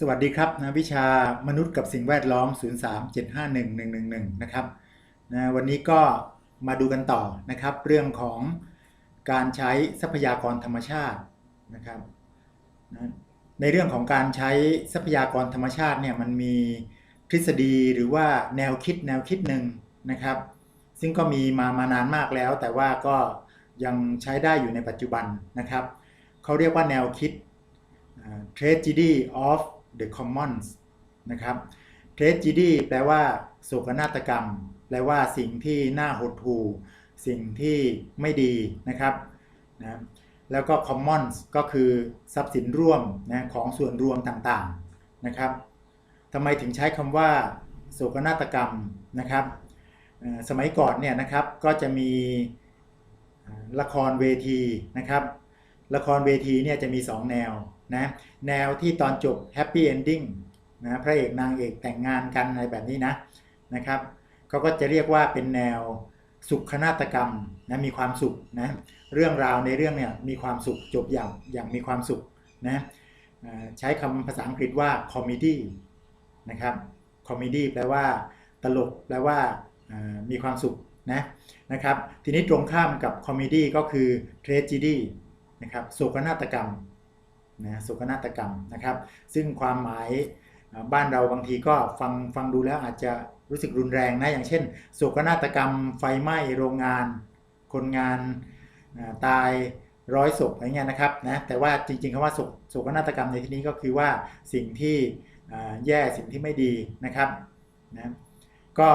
สวัสดีครับนะวิชามนุษย์กับสิ่งแวดล้อม 037511111 นะครับนะวันนี้ก็มาดูกันต่อนะครับ เรื่องของการใช้ทรัพยากรธรรมชาตินะครับนะในเรื่องของการใช้ทรัพยากรธรรมชาติเนี่ยมันมีทฤษฎีหรือว่าแนวคิดแนวคิดหนึ่งนะครับ ซึ่งก็มีมามานานมากแล้ว แต่ว่าก็ยังใช้ได้อยู่ในปัจจุบันนะครับเขาเรียกว่าแนวคิด tragedy of the commons นะครับ tragedy แปลว่าโศกนาฏกรรม แปลว่าสิ่งที่น่าหดหู่สิ่งที่ไม่ดีนะครับนะแล้วก็ commons ก็คือทรัพย์สินร่วมนะของส่วนรวมต่างๆนะครับทำไมถึงใช้คำว่าโศกนาฏกรรมนะครับ สมัยก่อนเนี่ยนะครับก็จะมีละครเวทีนะครับ ละครเวทีเนี่ยจะมี 2 แนว นะแนวที่ตอนจบแฮปปี้เอนดิ้งนะพระเอกนางเอกแต่งงานกันอะไรแบบนี้นะนะครับเขาก็จะเรียกว่าเป็นแนวสุขนาฏกรรมนะมีความสุขนะเรื่องราวในเรื่องเนี่ยมีความสุขจบอย่างอย่างมีความสุขนะใช้คำภาษาอังกฤษว่าคอมเมดี้นะครับคอมเมดี้แปลว่าตลกแปลว่ามีความสุขนะนะครับทีนี้ตรงข้ามกับคอมเมดี้ก็คือเทรจิดี้นะครับโศกนาฏกรรม นะโศกนาฏกรรมนะครับ ซึ่งความหมายบ้านเราบางทีก็ฟังฟังดูแล้วอาจจะรู้สึกรุนแรงนะอย่างเช่นโศกนาฏกรรมไฟไหม้โรงงาน คนงานตายร้อยศพอะไรเงี้ยนะครับนะแต่ว่าจริงๆคำว่าโศกนาฏกรรมในที่นี้ก็คือว่าสิ่งที่แย่สิ่งที่ไม่ดีนะครับนะก็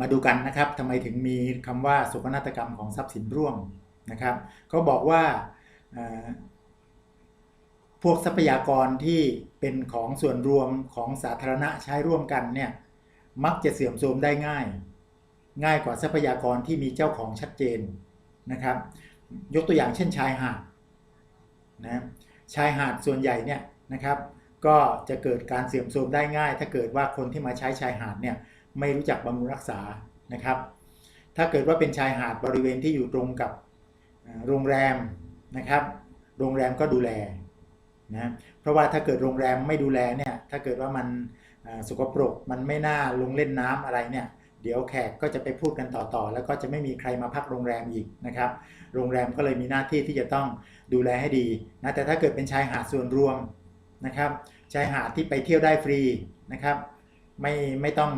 มาดูกันนะครับทำไมถึงมีคำว่าโศกนาฏกรรมของทรัพย์สินร่วมนะครับเขาบอกว่า พวกทรัพยากรที่เป็นของส่วนรวมของสาธารณะใช้ร่วมกันเนี่ยมักจะเสื่อมโทรมได้ง่าย ง่ายกว่าทรัพยากรที่มีเจ้าของชัดเจนนะครับ ยกตัวอย่างเช่นชายหาดนะชายหาดส่วนใหญ่เนี่ยนะครับ ก็จะเกิดการเสื่อมโทรมได้ง่าย ถ้าเกิดว่าคนที่มาใช้ชายหาดเนี่ยไม่รู้จักบำรุงรักษานะครับ ถ้าเกิดว่าเป็นชายหาดบริเวณที่อยู่ตรงกับโรงแรมนะครับ โรงแรมก็ดูแล นะเพราะว่าถ้าเกิดโรงแรมไม่ดูแลเนี่ยถ้าเกิดว่ามันสกปรกมันไม่น่าลงเล่นน้ำอะไรเนี่ยเดี๋ยวแขกก็จะไปพูดกันต่อๆ แล้วก็จะไม่มีใครมาพักโรงแรมอีกนะครับ โรงแรมก็เลยมีหน้าที่ที่จะต้องดูแลให้ดีนะแต่ถ้าเกิดเป็นชายหาดส่วนรวมนะครับชายหาดที่ไปเที่ยวได้ฟรีนะครับไม่ไม่ต้อง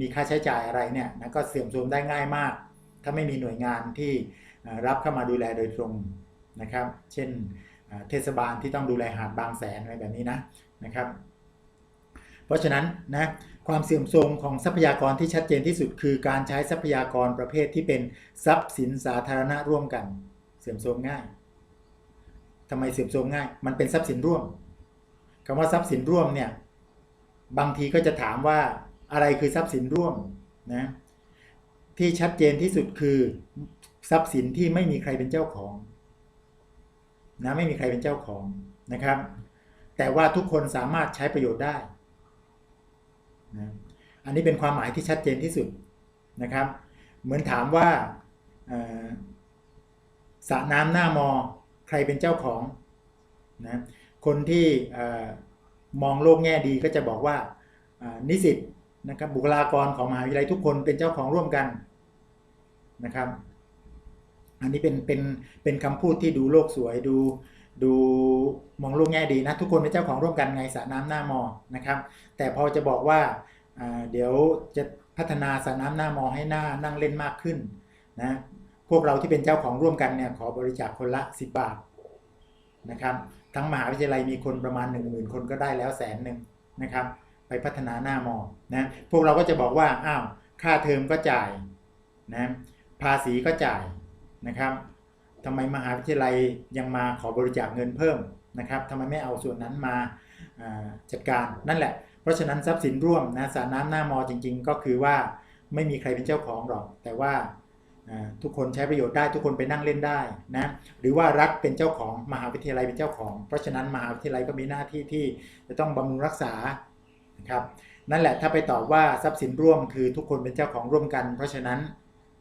มีค่าใช้จ่ายอะไรเนี่ยนะก็เสื่อมโทรมได้ง่ายมาก ถ้าไม่มีหน่วยงานที่รับเข้ามาดูแลโดยตรงนะครับ เช่น เทศบาลที่ต้องดูแลหาดบางแสนอะไรแบบนี้นะนะครับ เพราะฉะนั้นนะความเสื่อมโทรมของทรัพยากรที่ชัดเจนที่สุด คือการใช้ทรัพยากรประเภทที่เป็นทรัพย์สินสาธารณะร่วมกัน เสื่อมโทรมง่ายทำไมเสื่อมโทรมง่าย มันเป็นทรัพย์สินร่วมคำว่าทรัพย์สินร่วมเนี่ยบางทีก็จะถามว่าอะไรคือทรัพย์สินร่วมนะที่ชัดเจนที่สุดคือทรัพย์สินที่ไม่มีใครเป็นเจ้าของ นะไม่มีใครเป็นเจ้าของนะครับ แต่ว่าทุกคนสามารถใช้ประโยชน์ได้นะอันนี้เป็นความหมายที่ชัดเจนที่สุดนะครับ เหมือนถามว่าสระน้ำหน้ามอใครเป็นเจ้าของนะคนที่มองโลกแง่ดีก็จะบอกว่านิสิตนะครับบุคลากรของมหาวิทยาลัยทุกคนเป็นเจ้าของร่วมกันนะครับ อันนี้เป็นเป็นเป็นคำพูดที่ดูโลกสวยดูดูมองโลกแง่ดีนะ ทุกคนเป็นเจ้าของร่วมกันไงสระน้ำหน้ามอนะครับ แต่พอจะบอกว่าเดี๋ยวจะพัฒนาสระน้ำหน้ามอให้หน้านั่งเล่นมากขึ้นนะพวกเราที่เป็นเจ้าของร่วมกันเนี่ยขอบริจาคคนละ 10 บาทนะครับทั้งมหาวิทยาลัยมีคนประมาณ 1 0,000 คนก็ได้แล้วแสนหนึ่งนะครับ ไปพัฒนาหน้ามอนะพวกเราก็จะบอกว่าอ้าวค่าเทอมก็จ่ายนะภาษีก็จ่าย นะครับทำไมมหาวิทยาลัยยังมาขอบริจาคเงินเพิ่มนะครับทำไมไม่เอาส่วนนั้นมาจัดการนั่นแหละ เพราะฉะนั้นทรัพย์สินร่วมนะสระน้ำหน้ามอจริง ๆ ก็คือว่าไม่มีใครเป็นเจ้าของหรอก แต่ว่าทุกคนใช้ประโยชน์ได้ทุกคนไปนั่งเล่นได้นะหรือว่ารัฐเป็นเจ้าของมหาวิทยาลัยเป็นเจ้าของ เพราะฉะนั้นมหาวิทยาลัยก็มีหน้าที่ที่จะต้องบำรุงรักษานะครับนั่นแหละถ้าไปตอบว่าทรัพย์สินร่วมคือทุกคนเป็นเจ้าของร่วมกัน เพราะฉะนั้น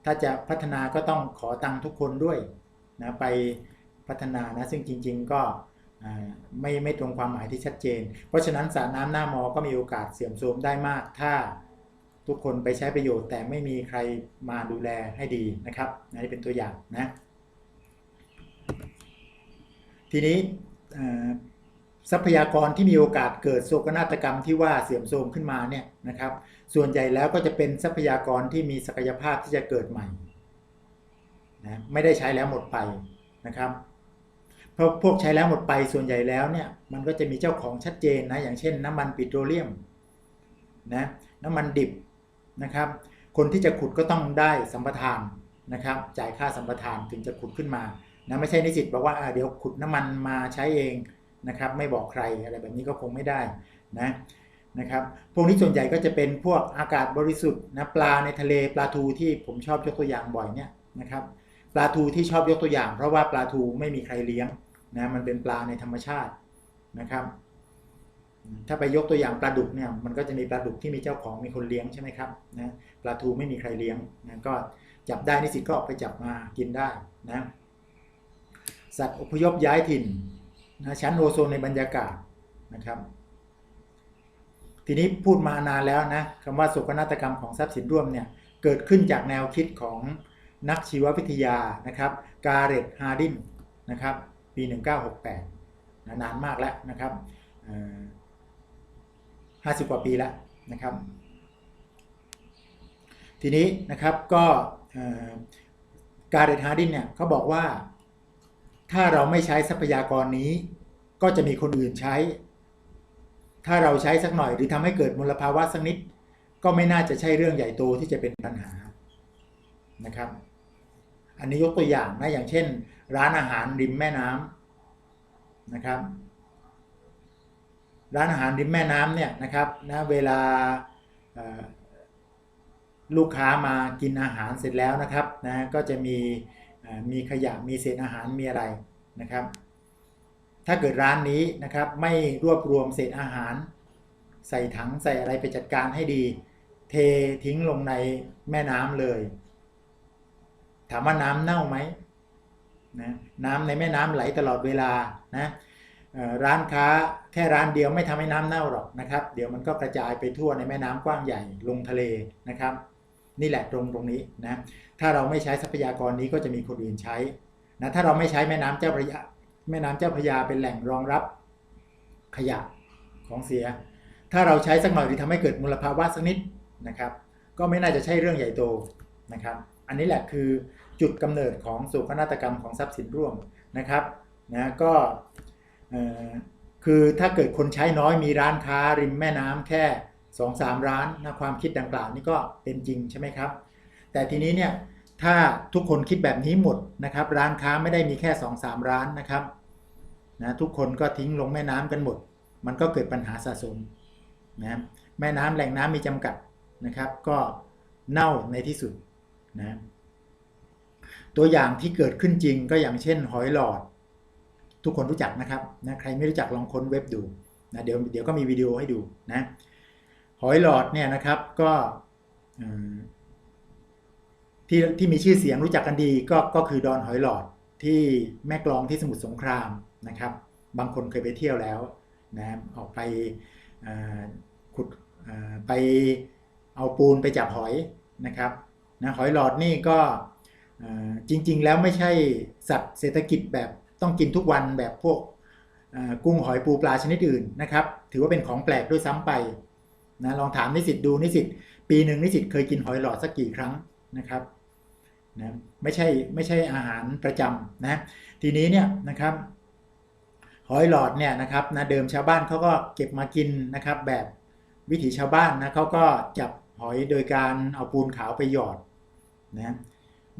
ถ้าจะพัฒนาก็ต้องขอตังค์ทุกคนด้วยนะไปพัฒนานะซึ่งจริง ๆ ก็ไม่ไม่ตรงความหมายที่ชัดเจน เพราะฉะนั้นสระน้ำหน้ามอก็มีโอกาสเสื่อมโทรมได้มาก ถ้าทุกคนไปใช้ประโยชน์ แต่ไม่มีใครมาดูแลให้ดีนะครับนนี้เป็นตัวอย่างนะ ทีนี้ ทรัพยากรที่มีโอกาสเกิดโศกนาฏกรรมที่ว่าเสื่อมโทรมขึ้นมาเนี่ยนะครับ ส่วนใหญ่แล้วก็จะเป็นทรัพยากรที่มีศักยภาพที่จะเกิดใหม่นะไม่ได้ใช้แล้วหมดไปนะครับเพราะพวกใช้แล้วหมดไปส่วนใหญ่แล้วเนี่ยมันก็จะมีเจ้าของชัดเจนนะอย่างเช่น น้ำมันปิโตรเลียมนะน้ำมันดิบนะครับ คนที่จะขุดก็ต้องได้สัมปทานนะครับ จ่ายค่าสัมปทานถึงจะขุดขึ้นมานะไม่ใช่นิสิตบอกว่าอ่าเดี๋ยวขุดน้ำมันมาใช้เอง นะครับไม่บอกใครอะไรแบบนี้ก็คงไม่ได้นะนะครับพวกนี้ส่วนใหญ่ก็จะเป็นพวกอากาศบริสุทธิ์นะปลาในทะเลปลาทูที่ผมชอบยกตัวอย่างบ่อยเนี่ยนะครับปลาทูที่ชอบยกตัวอย่าง เพราะว่าปลาทูไม่มีใครเลี้ยงนะมันเป็นปลาในธรรมชาตินะครับ ถ้าไปยกตัวอย่างปลาดุกเนี่ยมันก็จะมีปลาดุกที่มีเจ้าของมีคนเลี้ยงใช่ไหมครับนะปลาทูไม่มีใครเลี้ยงนะก็จับได้นิสิตก็ออกไปจับมากินได้นะสัตว์อพยพย้ายถิ่น นะชั้นโอโซนในบรรยากาศนะครับ ทีนี้พูดมานานแล้วนะคำว่าโศกนาฏกรรมของทรัพย์สินร่วมเนี่ยเกิดขึ้นจากแนวคิดของนักชีววิทยานะครับกาเรตฮาร์ดินนะครับปี 1968นะนานมากแล้วนะครับห้าสิบกว่าปีแล้วนะครับ ทีนี้นะครับก็การเรตฮาร์ดินเนี่ยเขาบอกว่า ถ้าเราไม่ใช้ทรัพยากรนี้ ก็จะมีคนอื่นใช้ ถ้าเราใช้สักหน่อยหรือทำให้เกิดมลภาวะสักนิด ก็ไม่น่าจะใช่เรื่องใหญ่โตที่จะเป็นปัญหานะครับ อันนี้ยกตัวอย่างนะอย่างเช่น ร้านอาหารริมแม่น้ำนะครับ ร้านอาหารริมแม่น้ำเนี่ยนะครับนะเวลาลูกค้ามากินอาหารเสร็จแล้วนะครับนะก็จะมี มีขยะมีเศษอาหารมีอะไรนะครับ ถ้าเกิดร้านนี้นะครับไม่รวบรวมเศษอาหาร ใส่ถังใส่อะไรไปจัดการให้ดี เททิ้งลงในแม่น้ำเลย ถามว่าน้ำเน่าไหมนะน้ำในแม่น้ำไหลตลอดเวลานะร้านค้าแค่ร้านเดียวไม่ทำให้น้ำเน่าหรอกนะครับ เดี๋ยวมันก็กระจายไปทั่วในแม่น้ำกว้างใหญ่ลงทะเลนะครับ นี่แหละตรงตรงนี้นะถ้าเราไม่ใช้ทรัพยากรนี้ก็จะมีคนอื่นใช้นะถ้าเราไม่ใช้แม่น้ำเจ้าพระยาแม่น้ำเจ้าพระยาเป็นแหล่งรองรับขยะของเสีย ถ้าเราใช้สักหน่อยหรือทำให้เกิดมลภาวะสักนิดนะครับ ก็ไม่น่าจะใช่เรื่องใหญ่โตนะครับ อันนี้แหละคือจุดกำเนิดของโศกนาฏกรรมของทรัพย์สินร่วมนะครับนะก็คือถ้าเกิดคนใช้น้อยมีร้านค้าริมแม่น้ำแค่ 2องสามร้านนะความคิดดังกล่าวนี่ก็เป็นจริงใช่ไหมครับ แต่ทีนี้เนี่ยถ้าทุกคนคิดแบบนี้หมดนะครับ ร้านค้าไม่ได้มีแค่2อสามร้านนะครับนะทุกคนก็ทิ้งลงแม่น้ำกันหมด มันก็เกิดปัญหาสะสมนะแม่น้ำแหล่งน้ำมีจำกัดนะครับ ก็เน่าในที่สุดนะตัวอย่างที่เกิดขึ้นจริงก็อย่างเช่น หอยหลอด ทุกคนรู้จักนะครับนะใครไม่รู้จักลองค้นเว็บดูนะเดี๋ยวเดี๋ยวก็มีวิดีโอให้ดูนะ หอยหลอดเนี่ยนะครับก็ที่ที่มีชื่อเสียงรู้จักกันดีก็ก็คือดอนหอยหลอดที่แม่กลองที่สมุทรสงครามนะครับ บางคนเคยไปเที่ยวแล้วนะออกไปขุดไปเอาปูนไปจับหอยนะครับนะหอยหลอดนี่ก็จริง ๆ แล้วไม่ใช่สัตว์เศรษฐกิจแบบต้องกินทุกวันแบบพวกกุ้งหอยปูปลาชนิดอื่นนะครับ ถือว่าเป็นของแปลกด้วยซ้ำไป นะลองถามนิสิตดูนิสิตปีหนึ่งนิสิตเคยกินหอยหลอดสักกี่ครั้งนะครับนะไม่ใช่ไม่ใช่อาหารประจำนะทีนี้เนี่ยนะครับ หอยหลอดเนี่ยนะครับนะเดิมชาวบ้านเขาก็เก็บมากินนะครับแบบวิถีชาวบ้านนะเขาก็จับหอยโดยการเอาปูนขาวไปหยอดนะ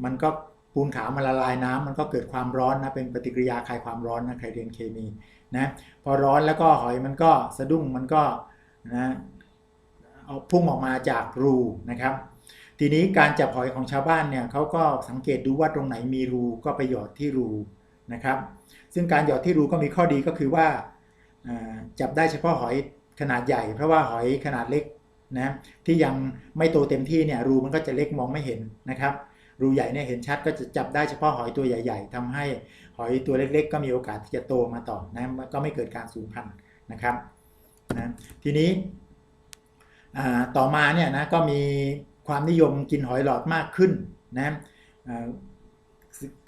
มันก็ปูนขาวมันละลายน้ำมันก็เกิดความร้อนนะเป็นปฏิกิริยาคลายความร้อนนะใครเรียนเคมีนะพอร้อนแล้วก็หอยมันก็สะดุ้งมันก็นะ พุ่งออกมาจากรูนะครับ ทีนี้การจับหอยของชาวบ้านเนี่ยเขาก็สังเกตดูว่าตรงไหนมีรูก็ไปหยอดที่รูนะครับ ซึ่งการหยอดที่รูก็มีข้อดีก็คือว่าจับได้เฉพาะหอยขนาดใหญ่ เพราะว่าหอยขนาดเล็กนะที่ยังไม่โตเต็มที่เนี่ยรูมันก็จะเล็กมองไม่เห็นนะครับ รูใหญ่เนี่ยเห็นชัดก็จะจับได้เฉพาะหอยตัวใหญ่ ๆทำให้หอยตัวเล็กๆ ก็มีโอกาสที่จะโตมาต่อนะก็ไม่เกิดการสูญพันธุ์นะครับนะทีนี้ ต่อมาเนี่ยนะก็มีความนิยมกินหอยหลอดมากขึ้นนะ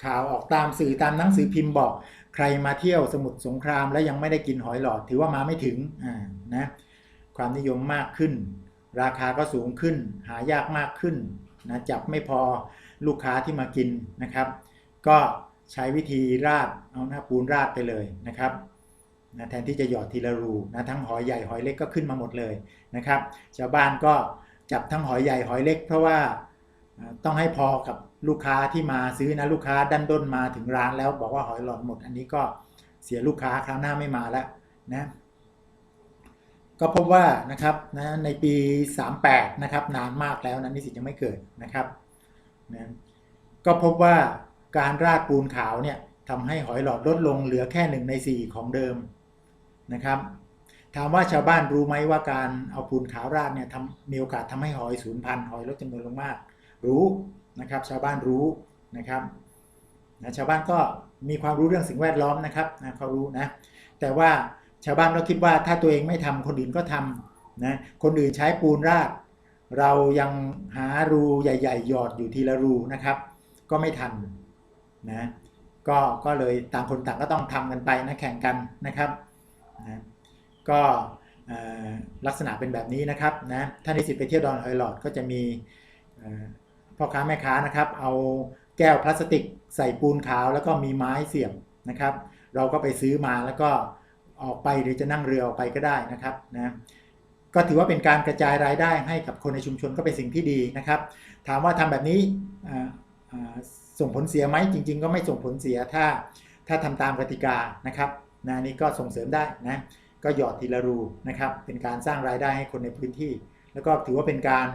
ข่าวออกตามสื่อตามหนังสือพิมพ์บอกใครมาเที่ยวสมุทรสงครามแล้วยังไม่ได้กินหอยหลอดถือว่ามาไม่ถึงนะความนิยมมากขึ้น ราคาก็สูงขึ้น หายากมากขึ้นนะจับไม่พอลูกค้าที่มากินนะครับ ก็ใช้วิธีราดเอาหน้าปูนราดไปเลยนะครับนะแทนที่จะหยอดทีละรูนะทั้งหอยใหญ่หอยเล็กก็ขึ้นมาหมดเลย นะครับชาวบ้านก็จับทั้งหอยใหญ่หอยเล็ก เพราะว่าต้องให้พอกับลูกค้าที่มาซื้อนะลูกค้าดันด้นมาถึงร้านแล้วบอกว่าหอยหลอดหมด อันนี้ก็เสียลูกค้าคราวหน้าไม่มาแล้วนะก็พบว่านะครับนะในปี 38นะครับนานมากแล้วนะนิสิตยังไม่เกิดนะครับนะก็พบว่าการราดปูนขาวเนี่ยทำให้หอยหลอดลดลงเหลือแค่หนึ่งใน 4 ของเดิมนะครับ ถามว่าชาวบ้านรู้ไหมว่าการเอาปูนขาวราดเนี่ยทำมีโอกาสทำให้หอยสูญพันธุ์หอยลดจำนวนลงมาก รู้นะครับ ชาวบ้านรู้นะครับนะชาวบ้านก็มีความรู้เรื่องสิ่งแวดล้อมนะครับนะเขารู้นะแต่ว่าชาวบ้านก็คิดว่าถ้าตัวเองไม่ทำคนอื่นก็ทำนะคนอื่นใช้ปูนราด เรายังหารูใหญ่ ๆ หยอดอยู่ทีละรูนะครับ ก็ไม่ทันนะก็ก็เลยต่างคนต่างก็ต้องทำกันไปนะแข่งกันนะครับ ก็ลักษณะเป็นแบบนี้นะครับนะถ้านิสิตไปเที่ยวดอนหอยหลอดก็จะมีพ่อค้าแม่ค้านะครับเอาแก้วพลาสติกใส่ปูนขาวแล้วก็มีไม้เสียบนะครับ เราก็ไปซื้อมาแล้วก็ออกไปหรือจะนั่งเรือออกไปก็ได้นะครับนะก็ถือว่าเป็นการกระจายรายได้ให้กับคนในชุมชนก็เป็นสิ่งที่ดีนะครับ ถามว่าทำแบบนี้ส่งผลเสียไหมจริง ๆ ก็ไม่ส่งผลเสียถ้าถ้าทำตามกติกานะครับนะนี่ก็ส่งเสริมได้นะ ก็หยอดทีละรูนะครับ เป็นการสร้างรายได้ให้คนในพื้นที่ แล้วก็ถือว่าเป็นการ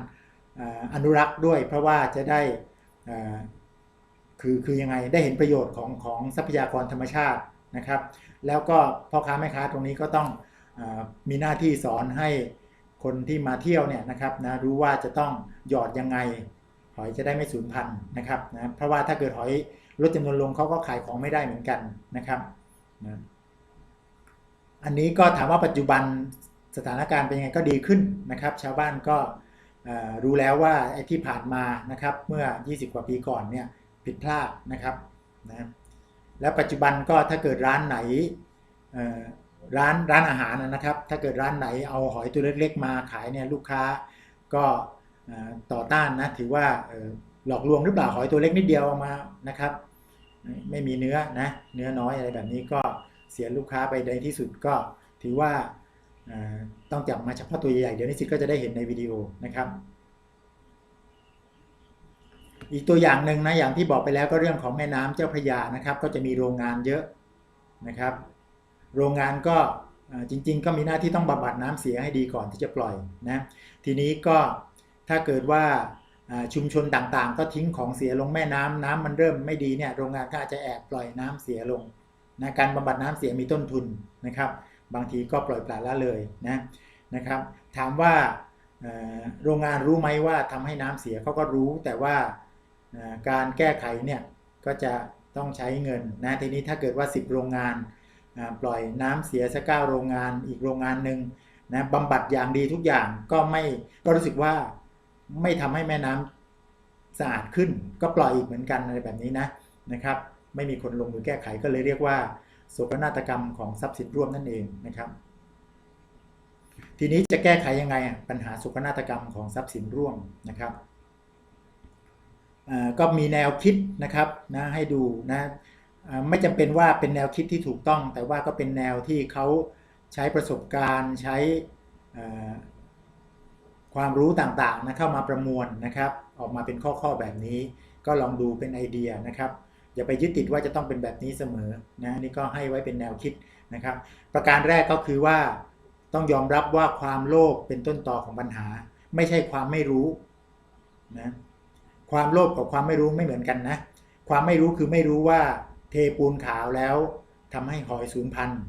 อนุรักษ์ด้วย เพราะว่าจะได้คือคือยังไงได้เห็นประโยชน์ของของทรัพยากรธรรมชาตินะครับ แล้วก็พ่อค้าแม่ค้าตรงนี้ก็ต้องอมีหน้าที่สอนให้คนที่มาเที่ยวเนี่ยนะครับนะรู้ว่าจะต้องหยอดยังไงหอยจะได้ไม่สูญพันธุ์นะครับนะเพราะว่าถ้าเกิดหอยลดจำนวนลงเขาก็ขายของไม่ได้เหมือนกันนะครับนะ อันนี้ก็ถามว่าปัจจุบันสถานการณ์เป็นยังไงก็ดีขึ้นนะครับ ชาวบ้านก็รู้แล้วว่าไอ้ที่ผ่านมานะครับเมื่อ 20 กว่าปีก่อนเนี่ยผิดพลาดนะครับนะแล้วปัจจุบันก็ถ้าเกิดร้านไหนร้านร้านอาหารนะครับ ถ้าเกิดร้านไหนเอาหอยตัวเล็กๆมาขายเนี่ยลูกค้าก็ต่อต้านนะถือว่าหลอกลวงหรือเปล่าหอยตัวเล็กนิดเดียวเอามานะครับ ไม่มีเนื้อนะเนื้อน้อยอะไรแบบนี้ก็ เสียลูกค้าไปในที่สุดก็ถือว่าต้องจับมาเฉพาะตัวใหญ่ๆเดี๋ยวนิสิตก็จะได้เห็นในวิดีโอนะครับ อีกตัวอย่างหนึ่งนะอย่างที่บอกไปแล้วก็เรื่องของแม่น้ำเจ้าพระยานะครับ ก็จะมีโรงงานเยอะนะครับ โรงงานก็จริง ๆ ก็มีหน้าที่ต้องบำบัดน้ำเสียให้ดีก่อนที่จะปล่อยนะทีนี้ก็ถ้าเกิดว่าอ่าชุมชนต่างๆ ก็ทิ้งของเสียลงแม่น้ำน้ำมันเริ่มไม่ดีเนี่ยโรงงานก็อาจจะแอบปล่อยน้ำเสียลง นะการบำบัดน้ำเสียมีต้นทุนนะครับ บางทีก็ปล่อยปละละเลยนะนะครับ ถามว่าโรงงานรู้ไหมว่าทำให้น้ำเสียเขาก็รู้ แต่ว่าการแก้ไขเนี่ยก็จะต้องใช้เงินนะทีนี้ถ้าเกิดว่า 10 โรงงานปล่อยน้ำเสียสักเก้าโรงงานอีกโรงงานหนึ่งนะบำบัดอย่างดีทุกอย่างก็ไม่ก็รู้สึกว่าไม่ทำให้แม่น้ำสะอาดขึ้น ก็ปล่อยอีกเหมือนกันอะไรแบบนี้นะนะครับ ไม่มีคนลงมือแก้ไขก็เลยเรียกว่าโศกนาฏกรรมของทรัพย์สินร่วมนั่นเองนะครับ ทีนี้จะแก้ไขยังไงปัญหาโศกนาฏกรรมของทรัพย์สินร่วมนะครับก็มีแนวคิดนะครับนะให้ดูนะไม่จำเป็นว่าเป็นแนวคิดที่ถูกต้อง แต่ว่าก็เป็นแนวที่เขาใช้ประสบการณ์ใช้ความรู้ต่างๆนะเข้ามาประมวลนะครับ ออกมาเป็นข้อๆแบบนี้ ก็ลองดูเป็นไอเดียนะครับ อย่าไปยึดติดว่าจะต้องเป็นแบบนี้เสมอนะนี่ก็ให้ไว้เป็นแนวคิดนะครับ ประการแรกก็คือว่าต้องยอมรับว่าความโลภเป็นต้นตอของปัญหา ไม่ใช่ความไม่รู้นะความโลภกับความไม่รู้ไม่เหมือนกันนะความไม่รู้คือไม่รู้ว่าเทปูนขาวแล้วทำให้หอยสูญพันธุ์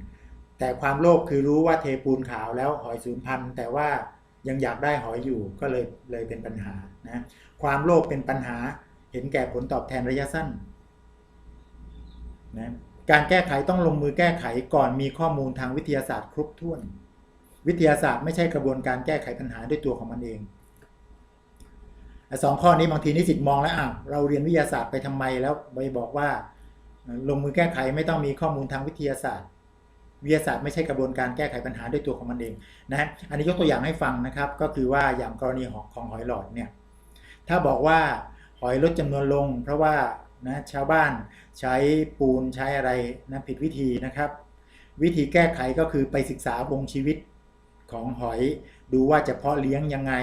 แต่ความโลภคือรู้ว่าเทปูนขาวแล้วหอยสูญพันธุ์แต่ว่ายังอยากได้หอยอยู่ก็เลยเลยเป็นปัญหานะความโลภเป็นปัญหาเห็นแก่ผลตอบแทนระยะสั้น นะการแก้ไขต้องลงมือแก้ไขก่อนมีข้อมูลทางวิทยาศาสตร์ครบถ้วน วิทยาศาสตร์ไม่ใช่กระบวนการแก้ไขปัญหาด้วยตัวของมันเองอสองข้อนี้บางทีนิสิตมองแล้วอะเราเรียนวิทยาศาสตร์ไปทำไมแล้วไปบอกว่า ลงมือแก้ไขไม่ต้องมีข้อมูลทางวิทยาศาสตร์ วิทยาศาสตร์ไม่ใช่กระบวนการแก้ไขปัญหาด้วยตัวของมันเองนะฮะอันนี้ยกตัวอย่างให้ฟังนะครับ ก็คือว่าอย่างกรณีของของหอยหลอดเนี่ยถ้าบอกว่าหอยลดจำนวนลง เพราะว่า นะชาวบ้านใช้ปูนใช้อะไรนะผิดวิธีนะครับ วิธีแก้ไขก็คือไปศึกษาวงชีวิตของหอยดูว่าจะเพาะเลี้ยงยังไง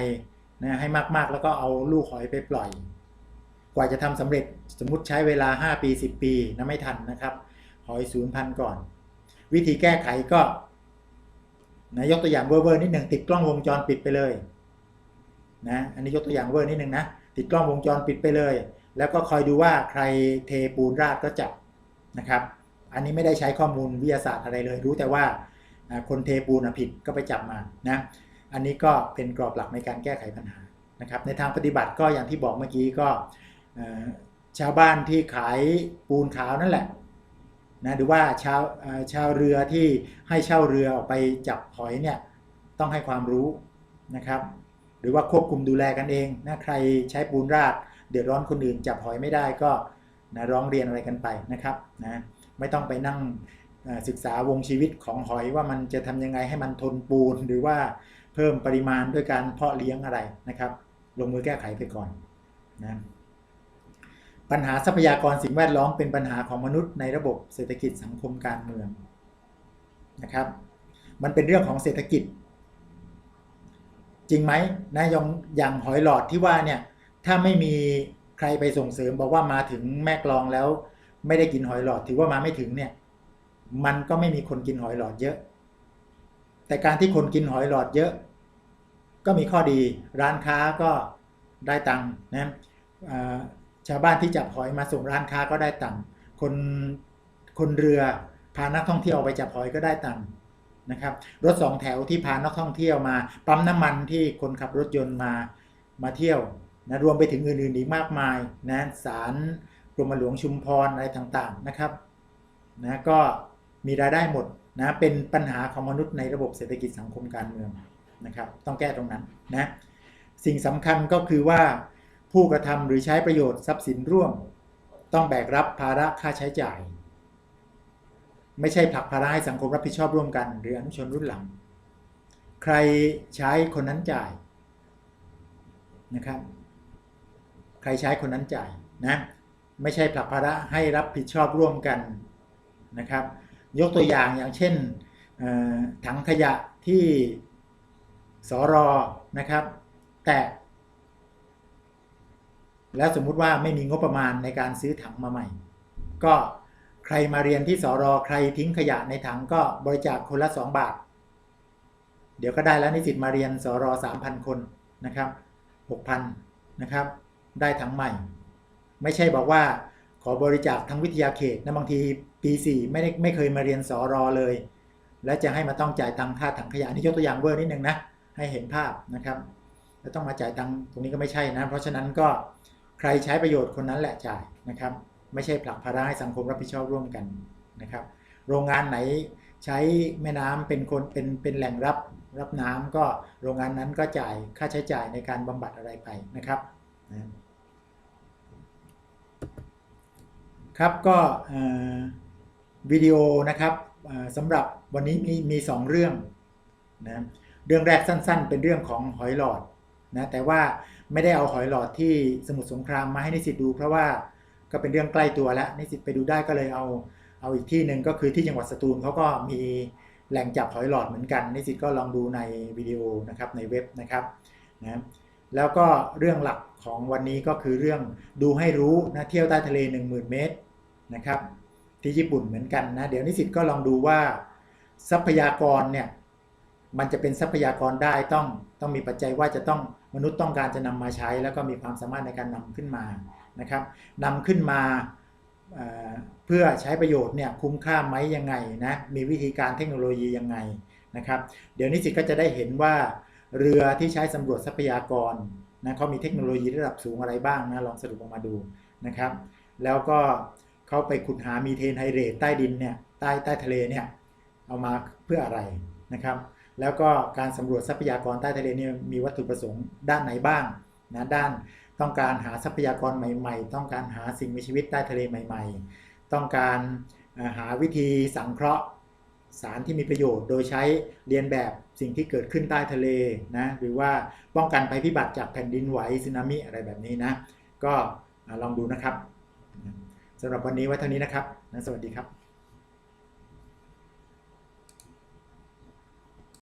นะให้มากๆแล้วก็เอาลูกหอยไปปล่อย กว่าจะทำสำเร็จสมมุติใช้เวลา 5 ปี 10 ปีนะไม่ทันนะครับ หอยศูนย์พันก่อน วิธีแก้ไขก็นะยกตัวอย่างเวอร์ๆนิดหนึ่งติดกล้องวงจรปิดไปเลยนะอันนี้ยกตัวอย่างเวอร์นิดหนึ่งนะติดกล้องวงจรปิดไปเลย แล้วก็คอยดูว่าใครเทปูนราดก็จับนะครับ อันนี้ไม่ได้ใช้ข้อมูลวิทยาศาสตร์อะไรเลย รู้แต่ว่าคนเทปูนผิดก็ไปจับมานะ อันนี้ก็เป็นกรอบหลักในการแก้ไขปัญหานะครับ ในทางปฏิบัติก็อย่างที่บอกเมื่อกี้ก็ชาวบ้านที่ขายปูนขาวนั่นแหละนะหรือว่าชาวชาวเรือที่ให้เช่าเรือออกไปจับหอยเนี่ยต้องให้ความรู้นะครับ หรือว่าควบคุมดูแลกันเองนะใครใช้ปูนราด เดือดร้อนคนอื่นจับหอยไม่ได้ก็นะร้องเรียนอะไรกันไปนะครับนะไม่ต้องไปนั่งศึกษาวงชีวิตของหอยว่ามันจะทำยังไงให้มันทนปูน หรือว่าเพิ่มปริมาณด้วยการเพาะเลี้ยงอะไรนะครับ ลงมือแก้ไขไปก่อนนะปัญหาทรัพยากรสิ่งแวดล้อมเป็นปัญหาของมนุษย์ในระบบเศรษฐกิจสังคมการเมืองนะครับ มันเป็นเรื่องของเศรษฐกิจ จริงไหมนะยองอย่างหอยหลอดที่ว่าเนี่ย ถ้าไม่มีใครไปส่งเสริมบอกว่ามาถึงแม่กลองแล้ว ไม่ได้กินหอยหลอดถือว่ามาไม่ถึงเนี่ย มันก็ไม่มีคนกินหอยหลอดเยอะ แต่การที่คนกินหอยหลอดเยอะ ก็มีข้อดีร้านค้าก็ได้ตังค์นะชาวบ้านที่จับหอยมาส่งร้านค้าก็ได้ตังค์คนคนเรือพานักท่องเที่ยวไปจับหอยก็ได้ตังค์นะครับรถสองแถวที่พานักท่องเที่ยวมา ปั๊มน้ำมันที่คนขับรถยนต์มามาเที่ยว นะรวมไปถึงอื่นๆอีกมากมายนะสารกรมหลวงชุมพรอะไรต่างๆนะครับนะก็มีรายได้หมดนะเป็นปัญหาของมนุษย์ในระบบเศรษฐกิจสังคมการเมืองนะครับ ต้องแก้ตรงนั้นนะสิ่งสำคัญก็คือว่าผู้กระทำหรือใช้ประโยชน์ทรัพย์สินร่วม ต้องแบกรับภาระค่าใช้จ่าย ไม่ใช่ผลักภาระให้สังคมรับผิดชอบร่วมกัน หรืออนุชนรุ่นหลัง ใครใช้คนนั้นจ่ายนะครับ ใครใช้คนนั้นจ่ายนะไม่ใช่ผลักภาระให้รับผิดชอบร่วมกันนะครับ ยกตัวอย่างอย่างเช่นถังขยะที่สอรอนะครับ แต่แล้วสมมุติว่าไม่มีงบประมาณในการซื้อถังมาใหม่ ก็ใครมาเรียนที่สอรอใครทิ้งขยะในถังก็บริจาคคนละ 2 บาท เดี๋ยวก็ได้แล้วนิสิตมาเรียนสอรอ3,000 คนนะครับ 6,000 นะครับ ได้ถังใหม่ ไม่ใช่บอกว่าขอบริจาคทั้งวิทยาเขตนะบางทีปี4ไม่ได้ไม่เคยมาเรียนสอรอเลย และจะให้มาต้องจ่ายตังค่าถังขยะนี่ยกตัวอย่างเวอร์นิดนึงนะให้เห็นภาพนะครับ แล้วต้องมาจ่ายตังตรงนี้ก็ไม่ใช่นะ เพราะฉะนั้นก็ใครใช้ประโยชน์คนนั้นแหละจ่ายนะครับ ไม่ใช่ผลักภาระให้สังคมรับผิดชอบร่วมกันนะครับ โรงงานไหนใช้แม่น้ำเป็นคนเป็นเป็นแหล่งรับรับน้ำก็โรงงานนั้นก็จ่ายค่าใช้จ่ายในการบำบัดอะไรไปนะครับ ครับก็วิดีโอนะครับสำหรับวันนี้มีมีสองเรื่องนะเรื่องแรกสั้นๆ เป็นเรื่องของหอยหลอดนะแต่ว่าไม่ได้เอาหอยหลอดที่สมุทรสงครามมาให้นิสิตดู เพราะว่าก็เป็นเรื่องใกล้ตัวแล้วนิสิตไปดูได้ก็เลยเอาเอาอีกที่หนึ่งก็คือที่จังหวัดสตูลเขาก็มีแหล่งจับหอยหลอดเหมือนกันนิสิตก็ลองดูในวิดีโอนะครับในเว็บนะครับนะแล้วก็เรื่องหลักของวันนี้ก็คือเรื่องดูให้รู้นะเที่ยวใต้ทะเล 10,000 เมตร นะครับที่ญี่ปุ่นเหมือนกันนะเดี๋ยวนิสิตก็ลองดูว่าทรัพยากรเนี่ยมันจะเป็นทรัพยากรได้ต้องต้องมีปัจจัยว่าจะต้องมนุษย์ต้องการจะนำมาใช้ แล้วก็มีความสามารถในการนำขึ้นมานะครับนำขึ้นมาเพื่อใช้ประโยชน์เนี่ยคุ้มค่าไหมยังไงนะมีวิธีการเทคโนโลยียังไงนะครับ เดี๋ยวนิสิตก็จะได้เห็นว่าเรือที่ใช้สำรวจทรัพยากรนะเขามีเทคโนโลยีระดับสูงอะไรบ้างนะลองสรุปออกมาดูนะครับ แล้วก็ เขาไปขุดหามีเทนไฮเดรตใต้ดินเนี่ยใต้ใต้ทะเลเนี่ยเอามาเพื่ออะไรนะครับ แล้วก็การสำรวจทรัพยากรใต้ทะเลเนี่ยมีวัตถุประสงค์ด้านไหนบ้างนะด้านต้องการหาทรัพยากรใหม่ ๆ ต้องการหาสิ่งมีชีวิตใต้ทะเลใหม่ ๆ ต้องการหาวิธีสังเคราะห์สารที่มีประโยชน์ โดยใช้เรียนแบบสิ่งที่เกิดขึ้นใต้ทะเลนะหรือว่าป้องกันภัยพิบัติจากแผ่นดินไหวสึนามิอะไรแบบนี้นะก็ลองดูนะครับ สำหรับวันนี้ไว้เท่านี้นะครับนะสวัสดีครับ